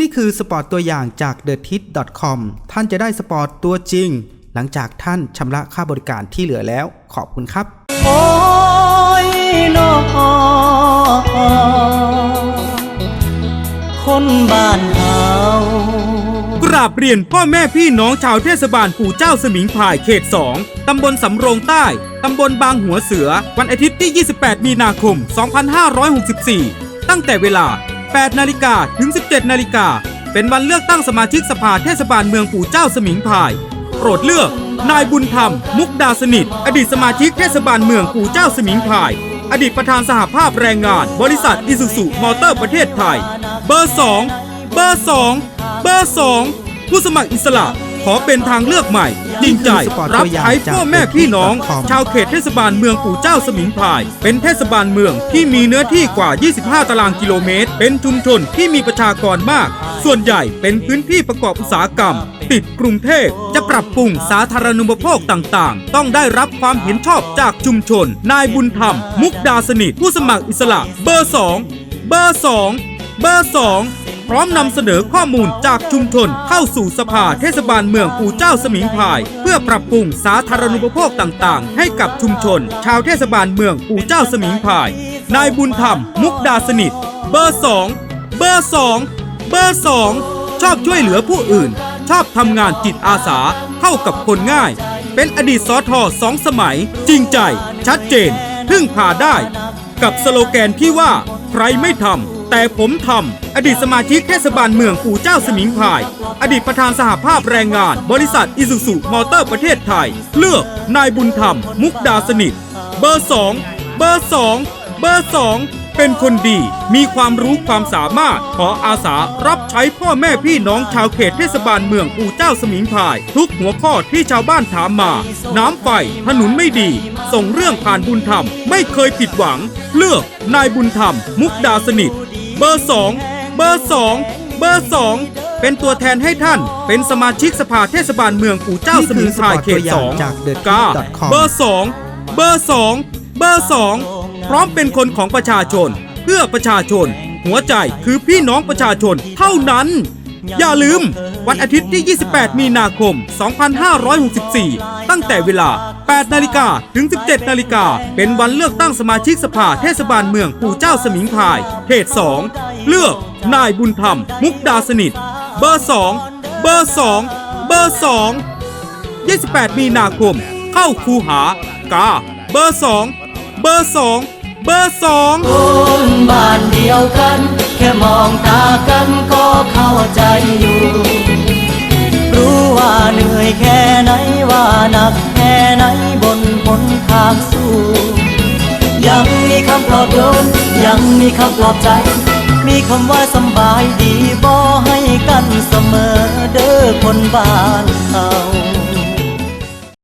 นี่คือสปอร์ตตัวอย่างจาก t h e t i t c o m ท่านจะได้สปอร์ตตัวจริง หลังจากท่านชำระค่าบริการที่เหลือแล้ว ขอบคุณครับ โอ้ยนอคนบ้านเฮากราบเรียนพ่อแม่พี่น้องชาวเทศบาลปู่เจ้าสมิงพรายเขต 2 ตำบลสำโรงใต้ ตำบลบางหัวเสือ วันอาทิตย์ที่ 28 มีนาคม 2564 ตั้งแต่เวลา 8 นาฬิกาถึง 17 นาฬิกา เป็นวันเลือกตั้งสมาชิกสภาเทศบาลเมืองปู่เจ้าสมิงพราย โปรดเลือก นายบุญธรรม มุกดาสนิท อดีตสมาชิกเทศบาลเมืองปู่เจ้าสมิงพราย อดีตประธานสหภาพแรงงาน บริษัทอิสุสุมอเตอร์ประเทศไทย เบอร์ 2 เบอร์ 2 เบอร์ 2 ผู้สมัครอิสระ ขอเป็นทางเลือกใหม่จริงใจรับใช้พ่อแม่พี่น้อง ชาวเขตเทศบาลเมืองปู่เจ้าสมิงพราย เป็นเทศบาลเมืองที่มีเนื้อที่กว่า 25 ตารางกิโลเมตร เป็นชุมชนที่มีประชากรมาก ส่วนใหญ่เป็นพื้นที่ประกอบอุตสาหกรรม ติดกรุงเทพจะปรับปรุงสาธารณูปโภคต่างๆ ต้องได้รับความเห็นชอบจากชุมชน นายบุญธรรม มุกดาสนิทผู้สมัครอิสระ เบอร์ 2 เบอร์ 2 เบอร์2พ ร้อมนำเสนอข้อมูลจากชุมชนเข้าสู่สภาเทศบาลเมืองปู่เจ้าสมิงพราย เพื่อปรับปรุงสาธารณูปโภคต่างๆ ให้กับชุมชน ชาวเทศบาลเมืองปู่เจ้าสมิงพราย นายบุญธรรม มุกดาสนิท เบอร์2เบอร์2เบอร์2ชอบช่วยเหลือผู้อื่น ชอบทำงานจิตอาสาเข้ากับคนง่าย เป็นอดีตสอทอสองสมัย จริงใจ ชัดเจน พึ่งพาได้ กับสโลแกนที่ว่า ใครไม่ทำ แต่ผมทำอดีตสมาชิกเทศบาลเมืองปู่เจ้าสมิงพาย อดีตประธานสหภาพแรงงาน บริษัทอิสุสุมอเตอร์ประเทศไทย เลือกนายบุญธรรม มุกดาสนิท เบอร์2เบอร์2เบอร์2เป็นคนดี มีความรู้ความสามารถ ขออาสารับใช้พ่อแม่พี่น้องชาวเขตเทศบาลเมืองปู่เจ้าสมิงพาย ทุกหัวข้อที่ชาวบ้านถามมา น้ำไฟถนนไม่ดี ส่งเรื่องผ่านบุญธรรม ไม่เคยผิดหวัง เลือกนายบุญธรรม มุกดาสนิท บอร์2เบอร์2เบอร์2เป็นตัวแทนให้ท่านเป็นสมาชิกสภาเทศบาลเมืองปู่เจ้าสมิงพรายเขตนี่คือสปอร์ตตัวอย่างจาก The 2กา Tweet.com เบอร์2เบอร์2เบอร์2พร้อมเป็นคนของประชาชน เพื่อประชาชน หัวใจคือพี่น้องประชาชนเท่านั้น อย่าลืม วันอาทิตย์ที่ 28 มีนาคม 2564 ตั้งแต่เวลา 8 นาฬิกาถึง 17 นาฬิกา เป็นวันเลือกตั้งสมาชิกสภาเทศบาลเมืองปู่เจ้าสมิงพราย เขต 2 เลือก นายบุญธรรม มุกดาสนิท เบอร์ 2 เบอร์ 2 เบอร์ 2 28 มีนาคม เข้าคูหากา เบอร์ 2 เบอร์ 2เบอร์2คนบ้านเดียวกัน แค่มองตากันก็เข้าใจ อยู่ รู้ว่าเหนื่อยแค่ไหนว่าหนักแค่ไหนบนหนทางสู้ ยังมีคำปลอบโยนยังมีคำปลอบใจ มีคำว่าสบายดีบ่ให้กันเสมอเด้อคนบ้าน